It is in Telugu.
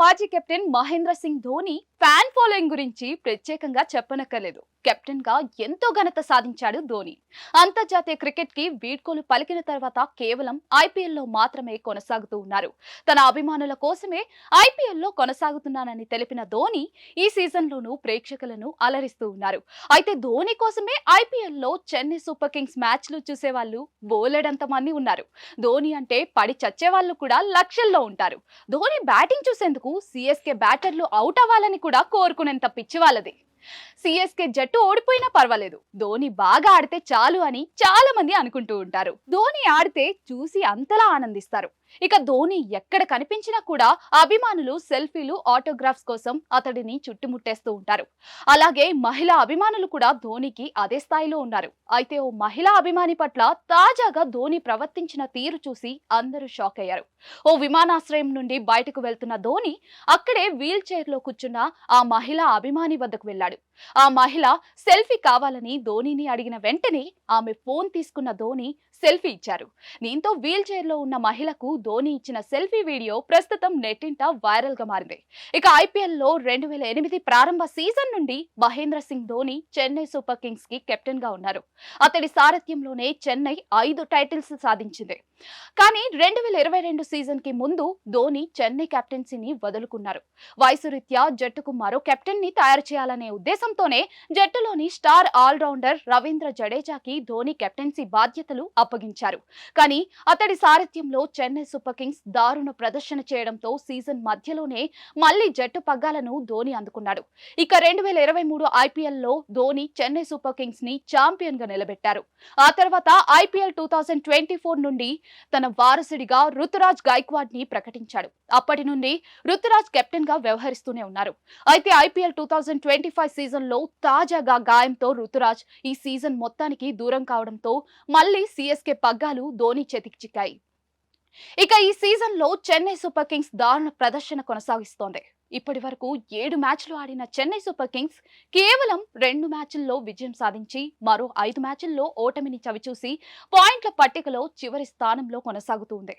మాజీ captain Mahendra Singh Dhoni fan following గురించి ప్రత్యేకంగా చెప్పనక్కర్లేదు. కెప్టెన్గా ఎంతో ఘనత సాధించాడు ధోని. అంతర్జాతీయ క్రికెట్కి వీడ్కోలు పలికిన తర్వాత కేవలం ఐపీఎల్లో మాత్రమే కొనసాగుతూ ఉన్నారు. తన అభిమానుల కోసమే ఐపీఎల్లో కొనసాగుతున్నానని తెలిపిన ధోని ఈ సీజన్ లోనూ ప్రేక్షకులను అలరిస్తూ ఉన్నారు. అయితే ధోని కోసమే ఐపీఎల్లో చెన్నై సూపర్ కింగ్స్ మ్యాచ్లో చూసే చూసేవాళ్ళు బోలెడంత మంది ఉన్నారు. ధోని అంటే పడి చచ్చే వాళ్ళు కూడా లక్షల్లో ఉంటారు. ధోని బ్యాటింగ్ చూసేందుకు సిఎస్కే బ్యాటర్లు అవుట్ అవ్వాలని కూడా కోరుకునేంత పిచ్చి వాళ్ళది. సిఎస్కే జట్టు ఓడిపోయినా పర్వాలేదు. ధోని బాగా ఆడితే చాలు అని చాలా మంది అనుకుంటూ ఉంటారు. ధోని ఆడితే చూసి అంతలా ఆనందిస్తారు. ఇక ధోని ఎక్కడ కనిపించినా కూడా అభిమానులు సెల్ఫీలు ఆటోగ్రాఫ్స్ కోసం అతడిని చుట్టుముట్టేస్తూ ఉంటారు. అలాగే మహిళా అభిమానులు కూడా ధోనికి అదే స్థాయిలో ఉన్నారు. అయితే ఓ మహిళా అభిమాని పట్ల తాజాగా ధోని ప్రవర్తించిన తీరు చూసి అందరూ షాక్ అయ్యారు. ఓ విమానాశ్రయం నుండి బయటకు వెళ్తున్న ధోని అక్కడే వీల్ చైర్లో కూర్చున్న ఆ మహిళా అభిమాని వద్దకు వెళ్ళాడు. but ఆ మహిళ సెల్ఫీ కావాలని ధోనిని అడిగిన వెంటనే ఆమె ఫోన్ తీసుకున్న ధోని సెల్ఫీ ఇచ్చారు. దీంతో వీల్ చైర్లో ఉన్న మహిళకు ధోని ఇచ్చిన సెల్ఫీ వీడియో ప్రస్తుతం నెట్టింట వైరల్గా మారింది. ఇక ఐపీఎల్లో రెండు వేల ఎనిమిది ప్రారంభ సీజన్ నుండి మహేంద్ర సింగ్ ధోని చెన్నై సూపర్ కింగ్స్కి కెప్టెన్గా ఉన్నారు. అతడి సారథ్యంలోనే చెన్నై ఐదు టైటిల్స్ సాధించింది. కానీ రెండు వేల ఇరవై రెండు సీజన్కి ముందు ధోని చెన్నై కెప్టెన్సీని వదులుకున్నారు. వయసు రీత్యా జట్టుకు మరో కెప్టెన్ని తయారు చేయాలనే ఉద్దేశం ఉద్దేశంతోనే జట్టులోని స్టార్ ఆల్రౌండర్ రవీంద్ర జడేజాకి ధోని కెప్టెన్సీ బాధ్యతలు అప్పగించారు. కానీ అతడి సారథ్యంలో చెన్నై సూపర్ కింగ్స్ దారుణ ప్రదర్శన చేయడంతో సీజన్ మధ్యలోనే మళ్ళీ జట్టు పగ్గాలను ధోని అందుకున్నాడు. ఇక రెండు వేల ఇరవై మూడు ఐపీఎల్లో ధోని చెన్నై సూపర్ కింగ్స్ని ఛాంపియన్గా నిలబెట్టారు. ఆ తర్వాత IPL two thousand twenty four నుండి తన వారసుడిగా రుతురాజ్ గైక్వాడ్ని ప్రకటించాడు. అప్పటి నుండి రుతురాజ్ కెప్టెన్గా వ్యవహరిస్తూనే ఉన్నారు. అయితే IPL two thousand twenty five season సీజన్లో తాజాగా గాయంతో రుతురాజ్ ఈ సీజన్ మొత్తానికి దూరం కావడంతో మళ్ళీ సిఎస్కే పగ్గాలు ధోని చేతికి చిక్కాయి. ఇక ఈ సీజన్లో చెన్నై సూపర్ కింగ్స్ దారుణ ప్రదర్శన కొనసాగిస్తోంది. ఇప్పటి వరకు ఏడు మ్యాచ్లు ఆడిన చెన్నై సూపర్ కింగ్స్ కేవలం రెండు మ్యాచ్ల్లో విజయం సాధించి మరో ఐదు మ్యాచ్ల్లో ఓటమిని చవిచూసి పాయింట్ల పట్టికలో చివరి స్థానంలో కొనసాగుతుంది